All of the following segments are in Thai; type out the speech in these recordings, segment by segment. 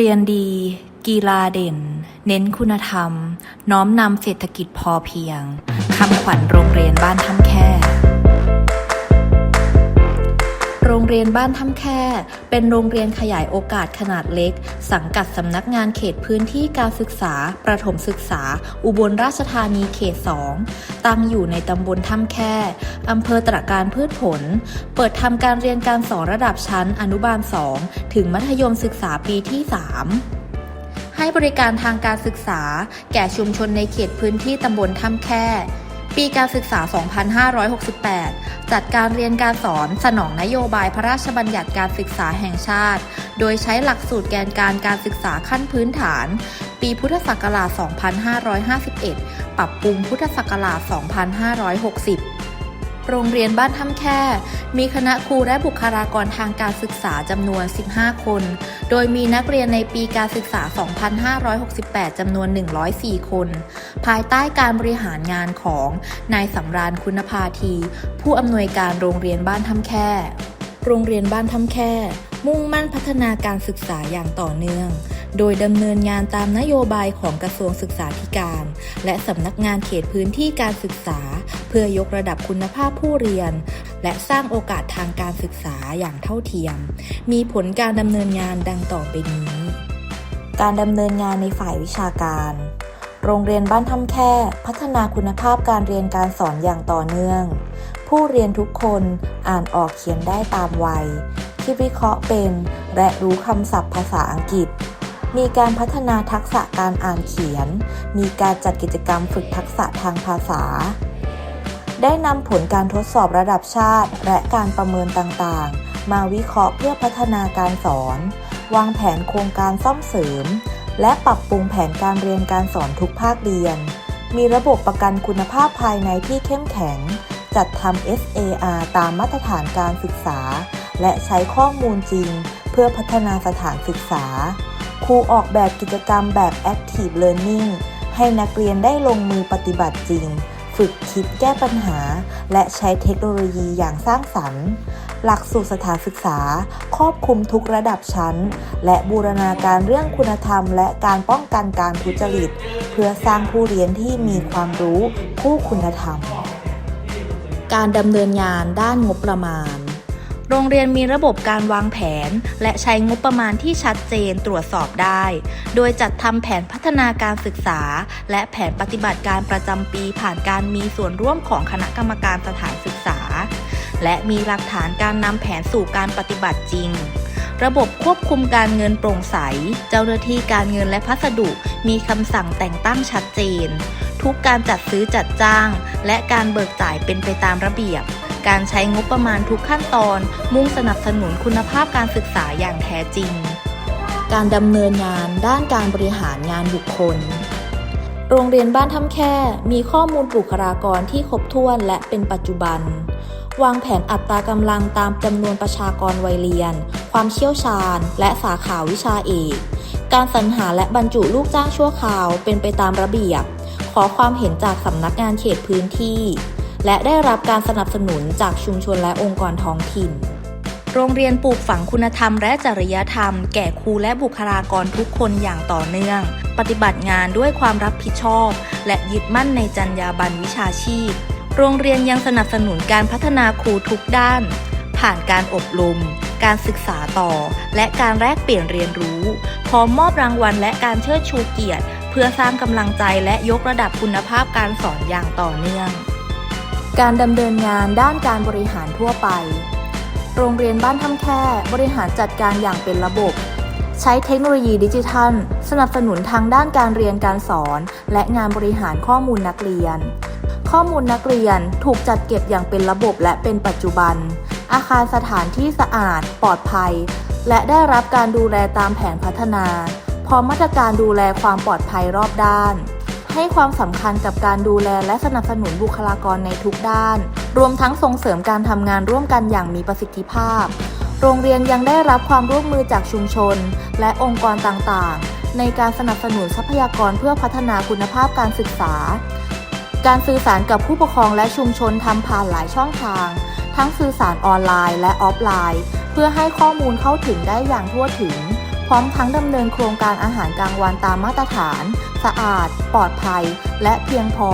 เรียนดี กีฬาเด่น เน้นคุณธรรม น้อมนำเศรษฐกิจพอเพียงคำขวัญโรงเรียนบ้านท่ำแค่ เรียนบ้านถ้ำแค่ เป็นโรงเรียนขยายโอกาสขนาดเล็ก สังกัดสำนักงานเขตพื้นที่การศึกษา ประถมศึกษา อุบลราชธานีเขต 2 ตั้งอยู่ในตำบลถ้ำแค่อำเภอตระการพืชผล เปิดทำการเรียนการสอนระดับชั้นอนุบาล 2 ถึงมัธยมศึกษาปีที่ 3ให้บริการทางการศึกษา แก่ชุมชนในเขตพื้นที่ตำบลถ้ำแค่ ปีการศึกษา 2568 จัดการเรียนการสอนสนองนโยบายพระราชบัญญัติการศึกษาแห่งชาติ โดยใช้หลักสูตรแกนการการศึกษาขั้นพื้นฐาน ปีพุทธศักราช 2551 ปรับปรุงพุทธศักราช 2560 โรงเรียนบ้านถ้ำแค่ มีคณะครูและบุคลากรทางการศึกษาจำนวน 15 คน โดยมีนักเรียนในปีการศึกษา 2568 จำนวน 104 คน ภายใต้การบริหารงานของนายสำราญคุณภาที ผู้อำนวยการโรงเรียนบ้านถ้ำแค่ โรงเรียนบ้านถ้ำแค่ มุ่งมั่นพัฒนาการศึกษาอย่างต่อเนื่อง โดยดำเนินงานตามนโยบายของกระทรวงศึกษาธิการ และสำนักงานเขตพื้นที่การศึกษา เพื่อยกระดับคุณภาพผู้เรียน และสร้างโอกาสทางการศึกษาอย่างเท่าเทียม มีผลการดำเนินงานดังต่อไปนี้ การดำเนินงานในฝ่ายวิชาการโรงเรียนบ้านถ้ำแค่ พัฒนาคุณภาพการเรียนการสอนอย่างต่อเนื่อง ผู้เรียนทุกคนอ่านออกเขียนได้ตามวัย ที่วิเคราะห์เป็น และรู้คำศัพท์ภาษาอังกฤษ มีการพัฒนาทักษะการอ่านเขียน มีการจัดกิจกรรมฝึกทักษะทางภาษา ได้นำผลการทดสอบระดับชาติ และการประเมินต่างๆ มาวิเคราะห์เพื่อพัฒนาการสอน วางแผนโครงการซ่อมเสริม และปรับปรุงแผนการเรียนการสอนทุกภาคเรียน มีระบบประกันคุณภาพภายในที่เข้มแข็งจัดทำ SAR ตามมาตรฐานการศึกษา และใช้ข้อมูลจริง เพื่อพัฒนาสถานศึกษา ครูออกแบบกิจกรรมแบบ Active Learning ให้นักเรียนได้ลงมือปฏิบัติจริง ฝึกคิดแก้ปัญหา และใช้เทคโนโลยีอย่างสร้างสรรค์ หลักสูตรสถานศึกษา ครอบคลุมทุกระดับชั้น และบูรณาการเรื่องคุณธรรม และการป้องกันการทุจริต เพื่อสร้างผู้เรียนที่มีความรู้ผู้คุณธรรม การดำเนินงานด้านงบประมาณ โรงเรียนมีระบบการวางแผน และใช้งบประมาณที่ชัดเจนตรวจสอบได้ โดยจัดทำแผนพัฒนาการศึกษา และแผนปฏิบัติการประจำปีผ่านการมีส่วนร่วมของคณะกรรมการสถานศึกษา และมีหลักฐานการนำแผนสู่การปฏิบัติจริง ระบบควบคุมการเงินโปร่งใส เจ้าหน้าที่การเงินและพัสดุ มีคำสั่งแต่งตั้งชัดเจน ทุกการจัดซื้อจัดจ้าง และการเบิกจ่ายเป็นไปตามระเบียบ การใช้งบประมาณทุกขั้นตอน มุ่งสนับสนุนคุณภาพการศึกษาอย่างแท้จริง การดำเนินงานด้านการบริหารงานบุคคล โรงเรียนบ้านถ้ำแค่มีข้อมูลบุคลากรที่ครบถ้วนและเป็นปัจจุบัน วางแผนอัตรากำลังตามจำนวนประชากรวัยเรียน ความเชี่ยวชาญ และสาขาวิชาเอก การสรรหาและบรรจุลูกจ้างชั่วคราวเป็นไปตามระเบียบ ขอความเห็นจากสำนักงานเขตพื้นที่ และได้รับการสนับสนุนจากชุมชนและองค์กรท้องถิ่น โรงเรียนปลูกฝังคุณธรรมและจริยธรรม แก่ครูและบุคลากรทุกคนอย่างต่อเนื่อง ปฏิบัติงานด้วยความรับผิดชอบ และยึดมั่นในจรรยาบรรณวิชาชีพ โรงเรียนยังสนับสนุนการพัฒนาครูทุกด้าน ผ่านการอบรมการศึกษาต่อ และการแลกเปลี่ยนเรียนรู้ พร้อมมอบรางวัลและการเชิดชูเกียรติ เพื่อสร้างกำลังใจและยกระดับคุณภาพการสอนอย่างต่อเนื่อง การดำเนินงานด้านการบริหารทั่วไป โรงเรียนบ้านถ้ำแค่บริหารจัดการอย่างเป็นระบบ ใช้เทคโนโลยีดิจิทัล สนับสนุนทางด้านการเรียนการสอน และงานบริหารข้อมูลนักเรียน ข้อมูลนักเรียนถูกจัดเก็บอย่างเป็นระบบและเป็นปัจจุบัน อาคารสถานที่สะอาด ปลอดภัย และได้รับการดูแลตามแผนพัฒนา พร้อมมาตรการดูแลความปลอดภัยรอบด้าน ให้ความสำคัญกับการดูแลและสนับสนุนบุคลากรในทุกด้าน รวมทั้งส่งเสริมการทำงานร่วมกันอย่างมีประสิทธิภาพ โรงเรียนยังได้รับความร่วมมือจากชุมชน และองค์กรต่างๆ ในการสนับสนุนทรัพยากรเพื่อพัฒนาคุณภาพการศึกษา การสื่อสารกับผู้ปกครองและชุมชนทำผ่านหลายช่องทาง ทั้งสื่อสารออนไลน์และออฟไลน์ เพื่อให้ข้อมูลเข้าถึงได้อย่างทั่วถึง พร้อมทั้งดำเนินโครงการอาหารกลางวันตามมาตรฐาน สะอาด ปลอดภัย และเพียงพอ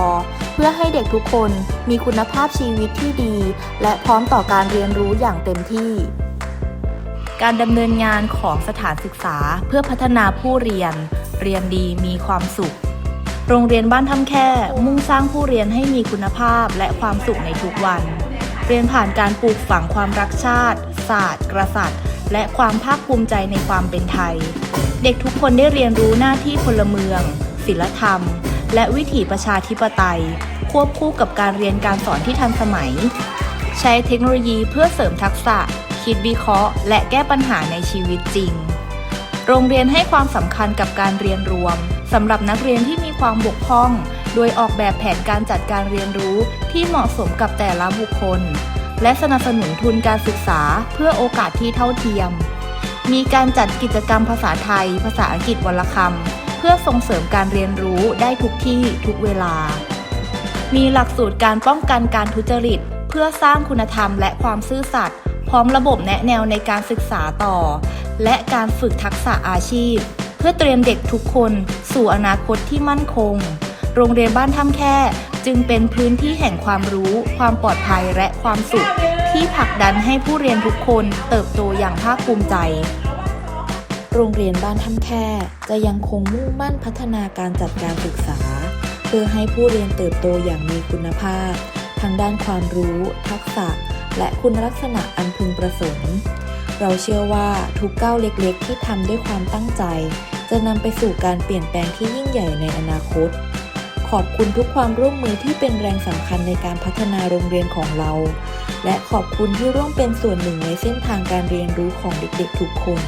เพื่อให้เด็กทุกคนมีคุณภาพชีวิตที่ดี และพร้อมต่อการเรียนรู้อย่างเต็มที่ การดำเนินงานของสถานศึกษาเพื่อพัฒนาผู้เรียน เรียนดีมีความสุข โรงเรียนบ้านถ้ำแค่ มุ่งสร้างผู้เรียนให้มีคุณภาพและความสุขในทุกวัน เรียนผ่านการปลูกฝังความรักชาติ ศาสตร์กษัตและความภาคภูมิใจในความเป็นไทย เด็กทุกคนได้เรียนรู้หน้าที่พลเมือง ศิลธรรม และวิถีประชาธิปไตย ควบคู่กับการเรียนการสอนที่ทันสมัย ใช้เทคโนโลยีเพื่อเสริมทักษะ คิดวิเคราะห์ และแก้ปัญหาในชีวิตจริง โรงเรียนให้ความสำคัญกับการเรียนรวมสำหรับนักเรียนที่มีความบกพร่อง โดยออกแบบแผนการจัดการเรียนรู้ที่เหมาะสมกับแต่ละบุคคล และสนับสนุนทุนการศึกษาเพื่อโอกาสที่เท่าเทียมมีการจัดกิจกรรมภาษาไทย ภาษาอังกฤษวรรณคำ พื่อส่งเสริมการเรียนรู้ได้ทุกที่ทุกเวลา มีหลักสูตรการป้องกันการทุจริต เพื่อสร้างคุณธรรมและความซื่อสัตย์พร้อมระบบแนะแนวในการศึกษาต่อ และการฝึกทักษะอาชีพ เพื่อเตรียมเด็กทุกคนสู่อนาคตที่มั่นคง โรงเรียนบ้านถ้ำแค่จึงเป็นพื้นที่แห่งความรู้ ความปลอดภัยและความสุข ที่ผลักดันให้ผู้เรียนทุกคนเติบโตอย่างภาคภูมิใจ โรงเรียนบ้านถ้ำแค่จะยังคงมุ่งมั่นพัฒนาการจัดการศึกษา เพื่อให้ผู้เรียนเติบโตอย่างมีคุณภาพ ทั้งด้านความรู้ ทักษะ และคุณลักษณะอันพึงประสงค์ เราเชื่อว่าทุกก้าวเล็กๆ ที่ทำด้วยความตั้งใจ จะนำไปสู่การเปลี่ยนแปลงที่ยิ่งใหญ่ในอนาคต ขอบคุณทุกความร่วมมือที่เป็นแรงสำคัญในการพัฒนาโรงเรียนของเรา และขอบคุณที่ร่วมเป็นส่วนหนึ่งในเส้นทางการเรียนรู้ของเด็กๆ ทุกคน